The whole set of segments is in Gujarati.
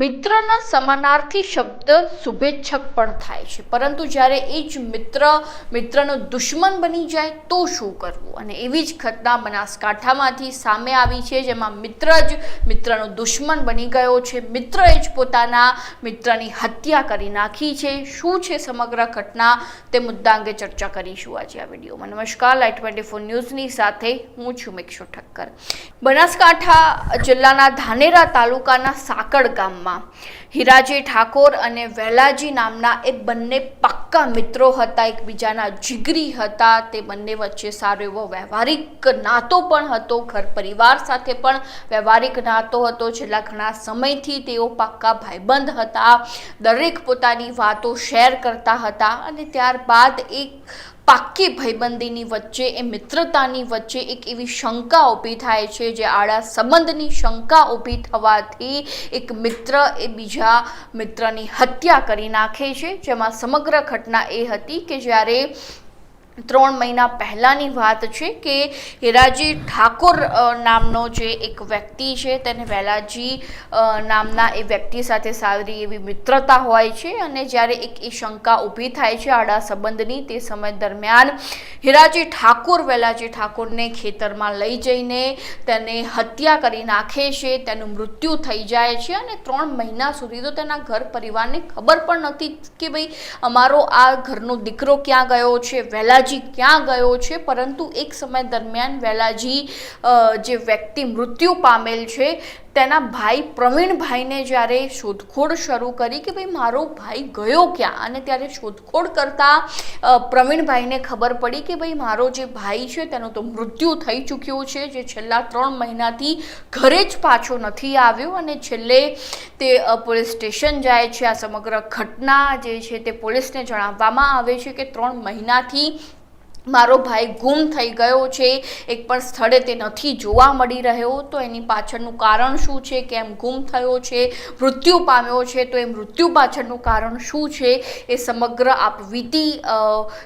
મિત્રના સમાનાર્થી શબ્દ શુભેચ્છક પણ થાય છે. પરંતુ જ્યારે એ જ મિત્ર મિત્રનો દુશ્મન બની જાય તો શું કરવું? અને એવી જ ઘટના બનાસકાંઠામાંથી સામે આવી છે, જેમાં મિત્ર જ મિત્રનો દુશ્મન બની ગયો છે. મિત્રએ જ પોતાના મિત્રની હત્યા કરી નાખી છે. શું છે સમગ્ર ઘટના? તે મુદ્દા અંગે ચર્ચા કરીશું આજે આ વિડીયોમાં. નમસ્કાર. લાઈટ ટ્વેન્ટી ફોર ન્યૂઝની સાથે હું છું મિક્ષુ ઠક્કર. બનાસકાંઠા જિલ્લાના ધાનેરા તાલુકાના સાકડ ગામમાં હિરાજી ઠાકોર અને વહેલાજી નામના એ બંને પાક્કા મિત્રો હતા, એકબીજાના જીગરી હતા. તે બંને વચ્ચે સારો એવો વ્યવહારિક નાતો પણ હતો, ઘર પરિવાર સાથે પણ વ્યવહારિક નાતો હતો. છેલ્લા ઘણા સમયથી તેઓ પાક્કા ભાઈબંધ હતા. દરેક પોતાની વાતો શેર કરતા હતા અને ત્યારબાદ એક પાક્કી ભાઈબંધીની વચ્ચે, એ મિત્રતાની વચ્ચે એક એવી શંકા ઊભી થાય છે જે આડા સંબંધની શંકા ઊભી થવાથી એક મિત્ર એ બીજા મિત્રની હત્યા કરી નાખે છે. જેમાં સમગ્ર ઘટના એ હતી કે જ્યારે ત્રણ મહિના પહેલાંની વાત છે કે હિરાજી ઠાકોર નામનો જે એક વ્યક્તિ છે તેને વેલાજી નામના એ વ્યક્તિ સાથે સારી એવી મિત્રતા હોય છે અને જ્યારે એક એ શંકા ઊભી થાય છે આડા સંબંધની તે સમય દરમિયાન હિરાજી ઠાકોર, વેલાજી ઠાકોરને ખેતરમાં લઈ જઈને તેને હત્યા કરી નાખે છે, તેનું મૃત્યુ થઈ જાય છે અને ત્રણ મહિના સુધી તો તેના ઘર પરિવારને ખબર પણ નથી કે ભાઈ અમારો આ ઘરનો દીકરો ક્યાં ગયો છે વહેલાજી ક્યાં ગયો છે? પરંતુ એક સમય દરમિયાન વેલાજી જે વ્યક્તિ મૃત્યુ પામેલ છે તેના ભાઈ પ્રવીણભાઈને જ્યારે શોધખોળ શરૂ કરી કે ભાઈ મારો ભાઈ ગયો ક્યાં? અને ત્યારે શોધખોળ કરતાં પ્રવીણભાઈને ખબર પડી કે ભાઈ મારો જે ભાઈ છે તેનું તો મૃત્યુ થઈ ચૂક્યું છે, જે છેલ્લા ત્રણ મહિનાથી ઘરે જ પાછો નથી આવ્યો અને છેલ્લે તે પોલીસ સ્ટેશન જાય છે. આ સમગ્ર ઘટના જે છે તે પોલીસને જણાવવામાં આવે છે કે ત્રણ મહિનાથી મારો ભાઈ ગુમ થઈ ગયો છે. એક પણ સ્થળે તે નથી જોવા મળી રહ્યો. તો એની પાછળનું કારણ શું છે? કેમ ગુમ થયો છે? મૃત્યુ પામ્યો છે? તો એ મૃત્યુ પાછળનું કારણ શું છે? એ સમગ્ર આપવીતી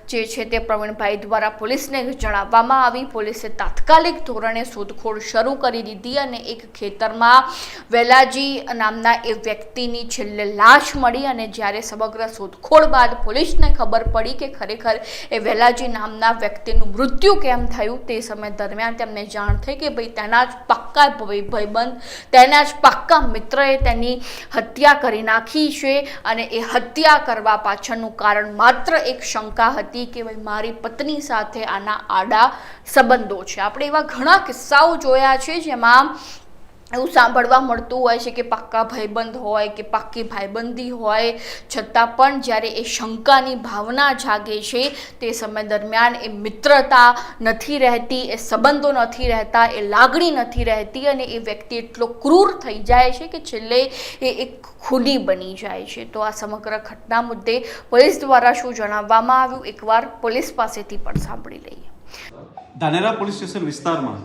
જે છે તે પ્રવીણભાઈ દ્વારા પોલીસને જણાવવામાં આવી. પોલીસે તાત્કાલિક ધોરણે શોધખોળ શરૂ કરી દીધી અને એક ખેતરમાં વેલાજી નામના એ વ્યક્તિની છેલ્લે લાશ મળી અને જ્યારે સમગ્ર શોધખોળ બાદ પોલીસને ખબર પડી કે ખરેખર એ વેલાજી નામના વ્યક્તિનું મૃત્યુ કેમ થયું તે સમય દરમિયાન તેમને જાણ થઈ કે ભાઈ તેના જ પાક્કા ભાઈ, ભાઈબંધ, તેના જ પાક્કા મિત્રએ તેની હત્યા કરી નાખી છે અને એ હત્યા કરવા પાછળનું કારણ માત્ર એક શંકા હતી કે ભાઈ મારી પત્ની સાથે આના આડા સંબંધો છે. આપણે એવા ઘણા કિસ્સાઓ જોયા છે જેમાં એવું સાંભળવા મળતું હોય છે કે પાક્કા ભાઈબંધ હોય કે પાક્કી ભાઈબંધી હોય, છતાં પણ જ્યારે એ શંકાની ભાવના જાગે છે, તે સમય દરમિયાન એ મિત્રતા નથી રહેતી, એ સંબંધો નથી રહેતા, એ લાગણી નથી રહેતી અને એ વ્યક્તિ એટલો ક્રૂર થઈ જાય છે કે છેલ્લે એ એક ખૂની બની જાય છે. તો આ સમગ્ર ઘટના મુદ્દે પોલીસ દ્વારા શું જણાવવામાં આવ્યું? એકવાર પોલીસ પાસેથી પણ સાંભળી લઈએ. ધાનેરા પોલીસ સ્ટેશન વિસ્તારમાં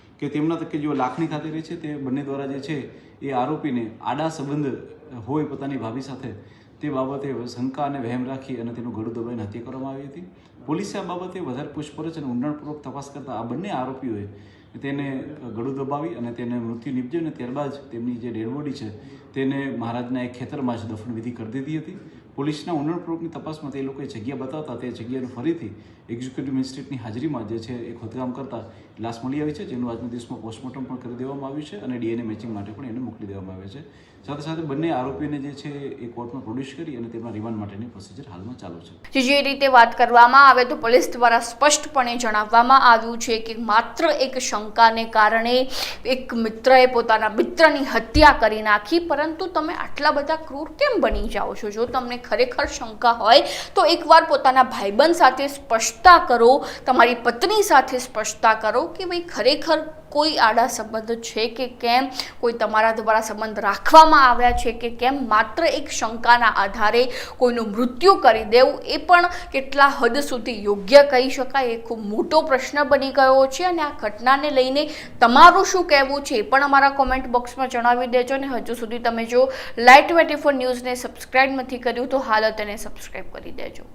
કે તેમના તકે જેઓ લાખણી ખાતે રહે છે તે બંને દ્વારા જે છે એ આરોપીને આડા સંબંધ હોય પોતાની ભાભી સાથે તે બાબતે શંકા અને વહેમ રાખી અને તેનું ગળું દબાઈને હત્યા કરવામાં આવી હતી. પોલીસે આ બાબતે વધારે પૂછપરછ અને ઊંડાણપૂર્વક તપાસ કરતાં આ બંને આરોપીઓએ તેને ગળું દબાવી અને તેને મૃત્યુ નીપજ્યું અને ત્યારબાદ તેમની જે ડેડબોડી છે તેને મહારાજના એક ખેતરમાં જ દફનવિધિ કરી દીધી હતી. પોલીસના ઊંડાણપૂર્વકની તપાસમાં તે લોકોએ જગ્યા બતાવતા તે જગ્યાનું ફરીથી એક્ઝિક્યુટિવ મેજિસ્ટ્રેટની હાજરીમાં જે છે એ ખોદકામ કરતા લાશ મળી આવી છે, જેનું આજના દિવસમાં પોસ્ટમોર્ટમ પણ કરી દેવામાં આવ્યું છે અને ડીએનએ મેચિંગ માટે પણ એને મોકલી દેવામાં આવે છે. સાથે સાથે બંને આરોપીને જે છે એ કોર્ટમાં પ્રોડ્યુસ કરી અને તેમના રિમાન્ડ માટેની પ્રોસિજર હાલમાં ચાલુ છે. જે રીતે વાત કરવામાં આવે તો પોલીસ દ્વારા સ્પષ્ટપણે જણાવવામાં આવ્યું છે કે માત્ર એક શંકાને કારણે એક મિત્રએ પોતાના મિત્રની હત્યા કરી નાખી, પરંતુ તમે આટલા બધા ક્રૂર કેમ બની જાઓ છો? જો તમને ખરેખર શંકા હોય તો એકવાર પોતાના ભાઈબંધ સાથે સ્પષ્ટ સ્પષ્ટતા કરો, તમારી પત્ની સાથે સ્પષ્ટતા કરો કે ભાઈ ખરેખર કોઈ આડા સંબંધ છે કે કેમ? કોઈ તમારા દ્વારા સંબંધ રાખવામાં આવ્યા છે કે કેમ? માત્ર એક શંકાના આધારે કોઈનું મૃત્યુ કરી દેવું એ પણ કેટલા હદ સુધી યોગ્ય કહી શકાય એ ખૂબ મોટો પ્રશ્ન બની ગયો છે અને આ ઘટનાને લઈને તમારું શું કહેવું છે એ પણ અમારા કોમેન્ટ બોક્સમાં જણાવી દેજો અને હજુ સુધી તમે જો લાઇટ ટ્વેન્ટી ફોર ન્યૂઝને સબસ્ક્રાઇબ નથી કર્યું તો હાલ તેને સબસ્ક્રાઇબ કરી દેજો.